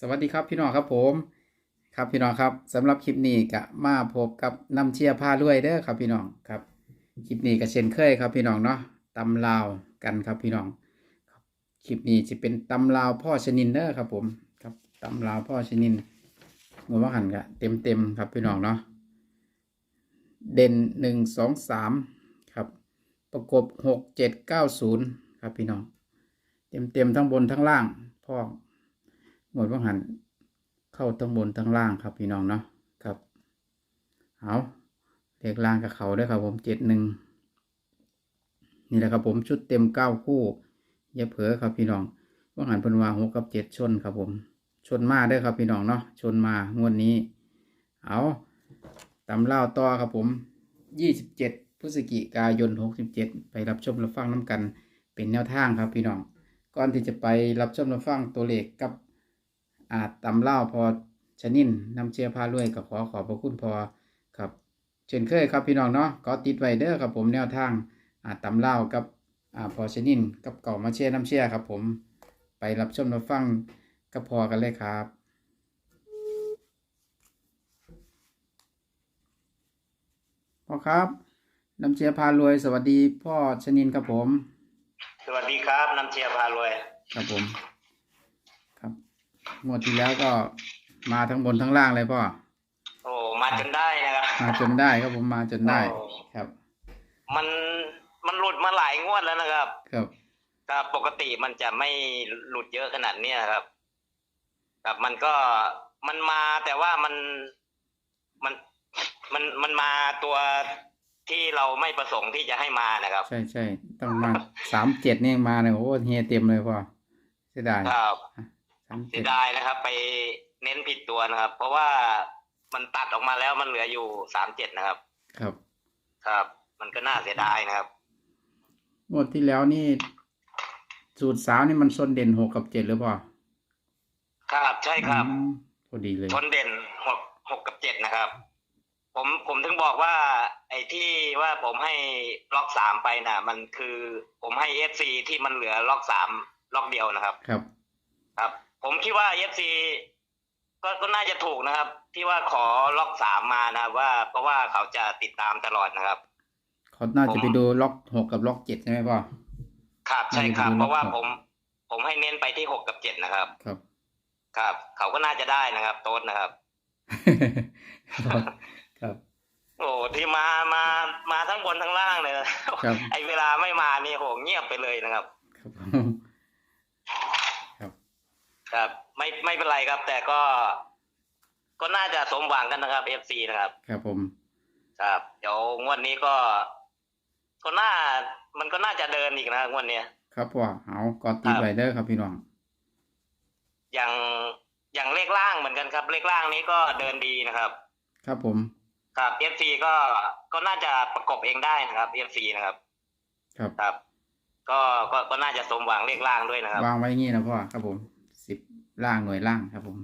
สวัสดีครับพี่น้องครับผม ครับพี่น้องครับสำหรับคลิปนี้ก็มาพบกับน้ำเชียร์พารวยเด้อครับพี่น้องครับคลิปนี้ก็เช่นเคยครับพี่น้องเนาะตำลาวกันครับพี่น้องคลิปนี้จะเป็นตำลาวพ่อชนินเด้อครับผมครับตำลาวพ่อชนินเมื่อว่าหันก็เต็มเต็มครับพี่น้องเนาะเด่นหนึ่งสองสามครับประกบหกเจ็ดเก้าศูนย์ครับพี่น้อง เต็มเต็มทั้งบนทั้งล่างพ่อ หมดว่าหันเข้าทั้งบนทั้งล่างครับพี่น้องเนาะครับเอาเลขล่างกับเขาด้วยครับผมเจ็ดหนึ่งนี่แหละครับผมชุดเต็มเก้าคู่อย่าเผลอครับพี่น้องว่าหันพิ่นวาหกกับเจ็ดชนครับผม ชนมาด้วยครับพี่น้องเนาะชนมางวดนี้ เอาตำเล่าต่อครับผมยี่สิบเจ็ดพฤศจิกายนหกสิบเจ็ดไปรับชมรับฟังน้ำกันเป็นแนวทางครับพี่น้อง ก่อนที่จะไปรับชมรับฟังตัวเลขกับ อาจตำเล่าพอชนินนำเชียร์พารวยก็ขอขอบพระคุณพอครับ เช่นเคยครับพี่น้องเนาะก็ติดไว้เด้อครับผมแนวทางอาจตำเล่ากับอ่าพอชนินกับเก่ามาเชียร์น้ำเชียร์ครับ ผมไปรับชมรับฟังกับพอกันเลยครับพ่อครับน้ำเชียร์พารวย สวัสดีพ่อชนินครับผม สวัสดีครับน้ำเชียร์พารวย ครับผมครับ งวดที่แล้วก็มาทั้งบนทั้งล่างเลยพ่อโอ้มาจนได้นะครับมาจนได้ครับผมมาจนได้โอ้ครับ มันมันหลุดมาหลายงวดแล้วนะครับ ครับครับปกติมันจะไม่หลุดเยอะขนาดเนี้ยครับครับมันก็มันมาแต่ว่ามันมันมันมันมาตัวที่เราไม่ประสงค์ที่จะให้มานะครับ ใช่ใช่ต้องมาสามเจ็ดนี่ยังมาเลยโอ้โหเฮียเต็มเลยพ่อเสียดายครับสาม เสีเจ็ดยดายนะครับ ไปเน้นผิดตัวนะครับ เพราะว่ามันตัดออกมาแล้วมันเหลืออยู่สามเจ็ดนะครับ ครับ ครับ มันก็น่าเสียดายนะครับงวดที่แล้วนี่ สูตรสาวนี่มันชนเด่นหกกับเจ็ดหรือเปล่าครับใช่ครับอืมพอดีเลยชนเด่นหกหกกับเจ็ดนะครับ ผมผมถึงบอกว่า ไอ้ที่ว่าผมให้ล็อกสามไปน่ะ มันคือผมให้เอฟซีที่มันเหลือล็อกสามล็อกเดียวนะครับ ครับ ครับ ผมคิดว่าเอฟซีก็ก็น่าจะถูกนะครับ ที่ว่าขอล็อกสามมานะครับว่า เพราะว่าเขาจะติดตามตลอดนะครับ เขาน่าจะผมไปดูล็อกหกกับล็อกเจ็ดใช่ไหมพ่อ ครับใช่ครับอืมเพราะว่าครับผม ผมให้เน้นไปที่หกกับเจ็ดนะครับ ครับ ครับ เขาก็น่าจะได้นะครับ โต๊ดนะครับ ครับโอ้ที่มามามาทั้งบนทั้งล่างเลยครับไอเวลาไม่มานี่โหเงียบไปเลยนะครับ ครับผมครับ ครับ ไม่ไม่ เป็นไรครับ แต่ก็ ก็น่าจะสมหวังกันนะครับเอฟซีนะครับ ครับผม ครับเดี๋ยวงวดนี้ก็ก็น่ามันก็น่าจะเดินอีกนะครับงวดเนี้ย ครับพ่อเอาก็ติดไว้เด้อครับพี่น้อง อย่างอย่างเลขล่างเหมือนกันครับ เลขล่างนี้ก็เดินดีนะครับ ครับผม ครับเอฟซีก็ก็น่าจะประกบเองได้นะครับเอฟซีนะครับ ครับ ครับ ก็ก็ก็น่าจะสมหวังเลขล่างด้วยนะครับ วางไว้อย่างงี้นะพ่อครับผมสิบ ล่างหน่วยล่างครับผม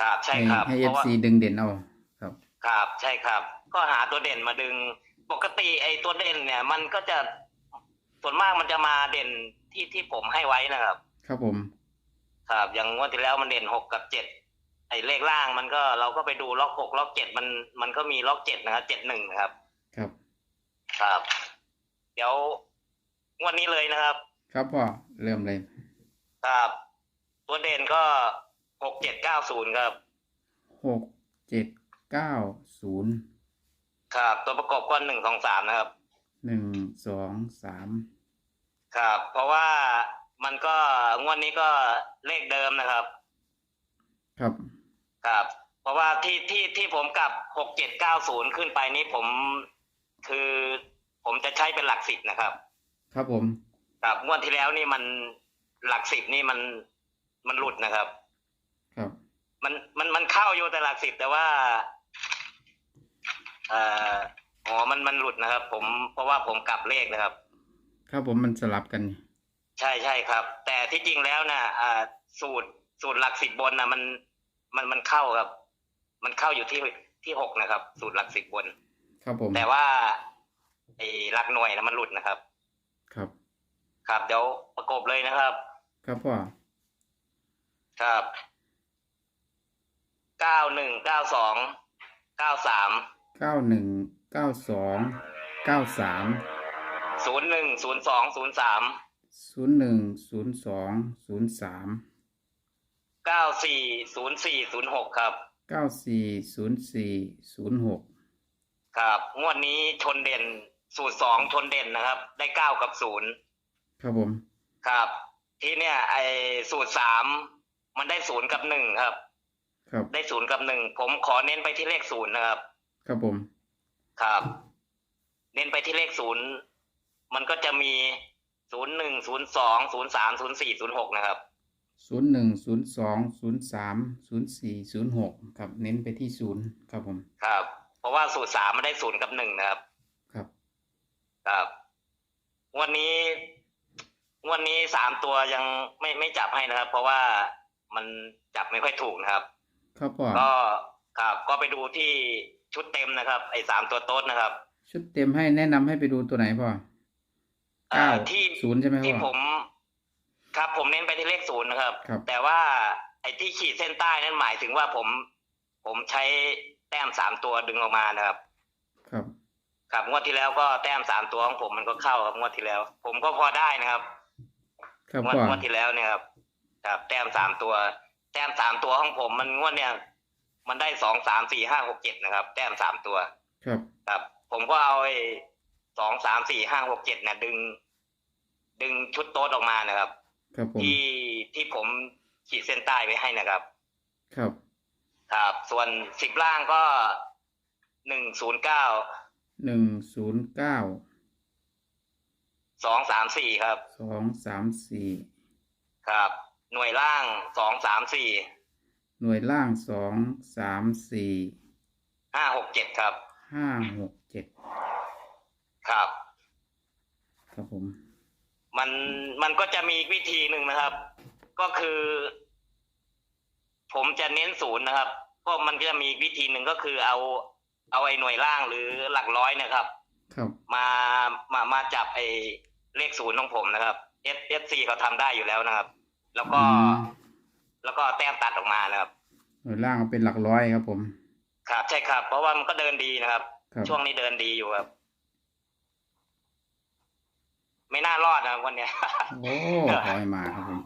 ครับใช่ครับให้เพเอฟราะว่าซีดึงเด่นเอาครับ ครับใช่ครับ ก็หาตัวเด่นมาดึง ปกติไอ้ตัวเด่นเนี่ย มันก็จะส่วนมากมันจะมาเด่นที่ที่ผมให้ไว้นะครับ ครับผม ครับอย่างงวดที่แล้วมันเด่นหกกับเจ็ดไอ้เลขล่างมันก็เราก็ไปดูล็อกหกล็อกเจ็ดมันมันก็มีล็อกเจ็ดนะครับเจ็ดหนึ่งนะครับ ครับ ครับ เดี๋ยวงวดนี้เลยนะครับ ครับพ่อเริ่มเลยครับ ตัวเด่นก็หกเจ็ดเก้าศูนย์ครับหกเจ็ดเก้าศูนย์ครับ ตัวประกอบก็หนึ่งสองสามนะครับหนึ่งสองสามครับ เพราะว่ามันก็งวดนี้ก็เลขเดิมนะครับ ครับครับ เพราะว่าที่ที่ที่ผมกลับหกเจ็ดเก้าศูนย์ขึ้นไปนี้ผมคือผมจะใช้เป็นหลักสิบนะครับ ครับผมครับงวดที่แล้วนี่มันหลักสิบนี่มัน มันหลุดนะครับ ครับ มันมันมันเข้าอยู่แต่หลักสิบแต่ว่าเอ่ออ๋อมันมันหลุดนะครับ ผมเพราะว่าผมกลับเลขนะครับ ครับผมมันสลับกัน ใช่ใช่ครับ แต่ที่จริงแล้วนะอ่าสูตรสูตรหลักสิบบนนะมันมันมันเข้าครับ มันเข้าอยู่ที่ที่หกนะครับ สูตรหลักสิบบน ครับผมแต่ว่าไอ้หลักหน่วยนะมันหลุดนะครับ ครับ ครับเดี๋ยวประกบเลยนะครับ ครับพ่อ ครับเก้าหนึ่งเก้าสองเก้าสามเก้าหนึ่งเก้าสองเก้าสามศูนย์หนึ่งศูนย์สองศูนย์สามศูนย์หนึ่งศูนย์สองศูนย์สามเก้าสี่ศูนย์สี่ศูนย์หกครับเก้าสี่ศูนย์สี่ศูนย์หกครับงวดนี้ชนเด่นสูตรสองชนเด่นนะครับ ได้เก้ากับศูนย์ครับผม ครับ ที่เนี่ยไอสูตรสาม มันได้ศูนย์กับหนึ่งครับ ครับ ได้ศูนย์กับหนึ่งผมขอเน้นไปที่เลขศูนย์นะครับ ครับผม ครับ เน้นไปที่เลขศูนย์มันก็จะมีศูนย์หนึ่งศูนย์สองศูนย์สามศูนย์สี่ศูนย์หกนะครับศูนย์หนึ่งศูนย์สองศูนย์สามศูนย์สี่ศูนย์หกครับ เน้นไปที่ศูนย์ครับผม ครับ เพราะว่าสูตรสามมันได้ศูนย์กับหนึ่งนะครับ ครับ ครับงวันนี้งวันนี้สามตัวยังไม่ไม่จับให้นะครับ เพราะว่า มันจับไม่ค่อยถูกนะครับ ครับพ่อก็ครับก็ไปดูที่ชุดเต็มนะครับ ไอ้สามตัวโต๊ดนะครับ ชุดเต็มให้แนะนำให้ไปดูตัวไหนพ่อเอ่เก้าอที่ศูนย์ใช่ไหมที่พ่อผมครับผมเน้นไปที่เลขศูนย์นะครับ ครับ แต่ว่าไอ้ที่ขีดเส้นใต้นั้นหมายถึงว่าผม ผมใช้แต้มสามตัวดึงออกมานะครับ ครับ ครับงวดที่แล้วก็แต้มสามตัวของผมมันก็เข้าครับงวดที่แล้ว ผมก็พอได้นะครับครับงวดพ่องวดที่แล้วเนี่ยครับ ครับแต้มสามตัว แต้มสามตัวของผม มันงวดเนี่ย มันได้สองสามสี่ห้าหกเจ็ดนะครับ แต้มสามตัว ครับครับ ผมก็เอาไอ้สองสามสี่ห้าหกเจ็ดเนี่ยดึง ดึงชุดโต๊ดออกมานะครับ ครับผมที่ที่ผมขีดเส้นใต้ไว้ให้นะครับ ครับ ครับ ส่วนสิบล่างก็หนึ่งศูนย์เก้าหนึ่งศูนย์เก้าสองสามสี่ครับ สองสามสี่ครับ หน่วยล่างสองสามสี่หน่วยล่างสองสามสี่ห้าหกเจ็ดครับห้าหกเจ็ดครับ ครับผม มันมันก็จะมีอีกวิธีหนึ่งนะครับ ก็คือ ผมจะเน้นศูนย์นะครับ ก็มันก็จะมีอีกวิธีหนึ่งก็คือเอา เอาไอ้หน่วยล่างหรือหลักร้อยเนะครับ ครับมามามาจับไอ้เลขศูนย์ของผมนะครับ S S C เขาทำได้อยู่แล้วนะครับ แล้วก็ อืม แล้วก็แต้มตัดออกมานะครับหน่วยล่างเป็นหลักร้อยครับผม ครับ ใช่ครับ เพราะว่ามันก็เดินดีนะครับ ครับ ช่วงนี้เดินดีอยู่ครับ ไม่น่ารอดนะครับวันเนี้ย โอ้ขอให้มาครับผม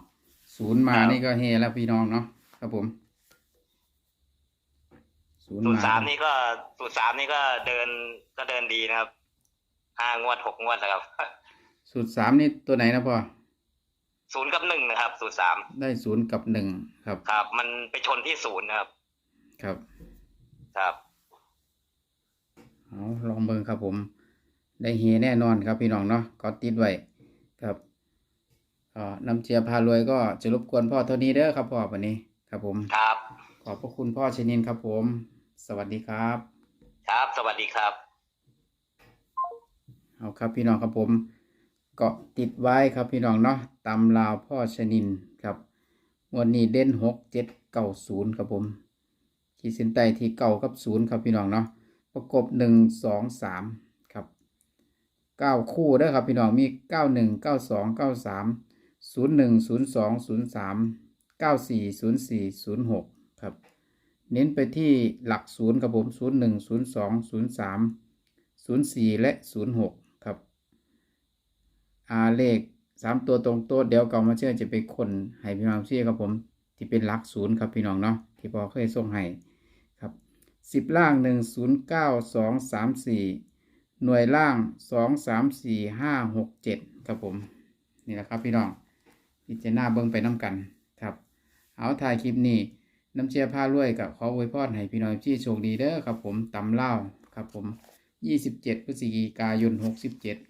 ศูนย์มาครับ นี่ก็เฮแล้วพี่น้องเนาะครับผมศูนย์สูตรมาสามนี่ก็สูตรสามนี่ก็เดินก็เดินดีนะครับห้างวดหกงวดแล้วครับ สูตรสามนี่ตัวไหนนะพ่อ ศูนย์กับหนึ่งนะครับสูตรสามได้ศูนย์กับหนึ่งครับ ครับ มันไปชนที่ศูนย์นะครับ ครับครับเอาลองเบิ่งครับผม ได้เฮแน่นอนครับพี่น้องเนาะก็ติดไว้ครับเอ่อนำเชียร์พารวยก็จะรบกวนพ่อเท่านี้เด้อครับพ่อวันนี้ครับผมครับ ขอบพระคุณพ่อชนินครับผม สวัสดีครับ ครับ สวัสดีครับ เอาครับพี่น้องครับผม เกาะติดไว้ครับพี่น้องเนาะตำลาวพ่อชนินครับวันนี้เด่นหกเจ็ดเก้าศูนย์ครับผมขีดเส้นใต้ที่เก้ากับศูนย์ครับพี่น้องเนาะประกบหนึ่งสองสามครับเก้าคู่เด้ครับพี่น้องมีเก้าหนึ่งเก้าสองเก้าสามศูนย์หนึ่งศูนย์สองศูนย์สามเก้าสี่ศูนย์สี่ศูนย์หกครับเน้นไปที่หลักศูนย์ครับผมศูนย์หนึ่งศูนย์สองศูนย์สามศูนย์สี่และศูนย์หก ครับอาเลขสามตัวตรงต๊ะเดี๋ยวเก่ามาเชื่อจะไปคนให้พี่น้องเชื่อครับผม ที่เป็นหลักศูนย์ครับพี่น้องเนาะที่พอเคยส่งให้ครับสิบล่างหนึ่งศูนย์เก้าสองสามสี่หน่วยล่างสองสามสี่ห้าหกเจ็ดครับผม นี่แหละครับพี่น้องพิจารณาเบิ้งไปน้ำกันครับ เอาถ่ายคลิปนี้น้ำเชียผ้ารวยกับขออวยพรให้พี่น้องที่โชคดีเด้อครับผมตำเล่าครับผม 27 พฤศจิกายน 67